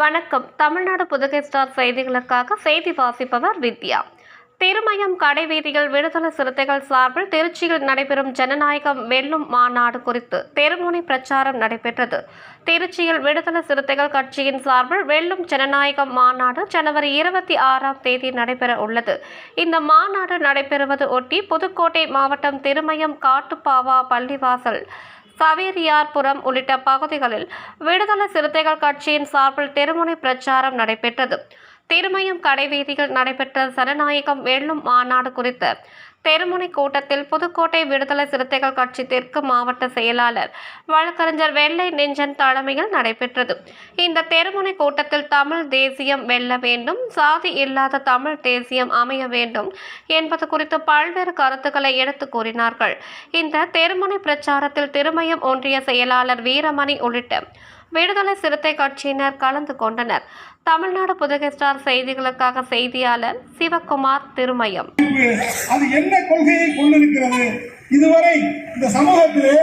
வணக்கம். தமிழ்நாடு புதுகை ஸ்டார் செய்திகளுக்காக செய்தி வாசிப்பவர் வித்யா. திருமயம் கடைவீதியில் விடுதலை சிறுத்தைகள் சார்பில் திருச்சியில் நடைபெறும் ஜனநாயகம் வெல்லும் மாநாடு குறித்து தெருமுனை பிரச்சாரம் நடைபெற்றது. திருச்சியில் விடுதலை சிறுத்தைகள் கட்சியின் சார்பில் வெல்லும் ஜனநாயகம் மாநாடு ஜனவரி இருபத்தி ஆறாம் தேதி நடைபெற உள்ளது. இந்த மாநாடு நடைபெறுவது ஒட்டி புதுக்கோட்டை மாவட்டம் திருமயம் காட்டுப்பாவா பள்ளிவாசல் சவேரியார்புரம் உள்ளிட்ட பகுதிகளில் விடுதலை சிறுத்தைகள் கட்சியின் சார்பில் தெருமுனை பிரச்சாரம் நடைபெற்றது. திருமயம் கடைவீதியில் நடைபெற்ற ஜனநாயகம் வெல்லும் மாநாடு குறித்த தெருமுனை கூட்டத்தில் புதுக்கோட்டை விடுதலை சிறுத்தைகள் கட்சி தெற்கு மாவட்ட செயலாளர் வழக்கறிஞர் வெள்ளை நெஞ்சன் தலைமையில் நடைபெற்றது. இந்த தெருமுனை கூட்டத்தில் தமிழ் தேசியம் வெல்ல வேண்டும் சாதி இல்லாத தமிழ் தேசியம் அமைய வேண்டும் என்பது குறித்து பல்வேறு கருத்துக்களை எடுத்து கூறினார்கள். இந்த தெருமுனை பிரச்சாரத்தில் திருமயம் ஒன்றிய செயலாளர் வீரமணி உள்ளிட்ட விடுதலை சிறுத்தை கட்சியினர் கலந்து கொண்டனர். தமிழ்நாடு புதுகை ஸ்டார் செய்திகளுக்காக செய்தியாளர் சிவகுமார் திருமயம். அது என்ன கொள்கையை கொண்டிருக்கிறது? இதுவரை இந்த சமூகத்திலே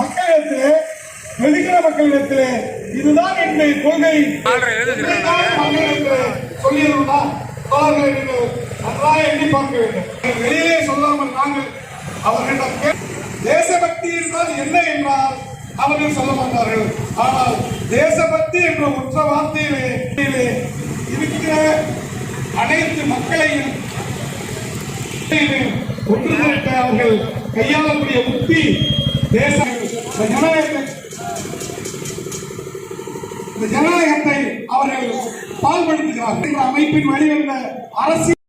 மக்களிடத்திலே வெளிக்கிற மக்களிடத்திலே இதுதான் என்னுடைய கொள்கை. இதைத்தான் மக்களிடத்திலே சொல்லியிருந்தா தோழர்களை நீங்கள் நன்றாக எண்ணி பார்க்க வேண்டும். வெளியிலே சொல்லாமல் நாங்கள் அவர்களிடம் தேசபக்தி என்றால் என்ன என்றால் அவர்கள் சொல்ல மாட்டார்கள் ஆனால் தேசபக்தி என்ற உற்ற வார்த்தையிலே இருக்கிற அனைத்து மக்களையும் ஒன்று திரட்ட அவர்கள் கையாளக்கூடிய உத்தி தேச இந்த ஜனநாயகத்தை இந்த அவர்கள் பால்படுத்துகிறார்கள். அமைப்பின் வழிவந்த அரசியல்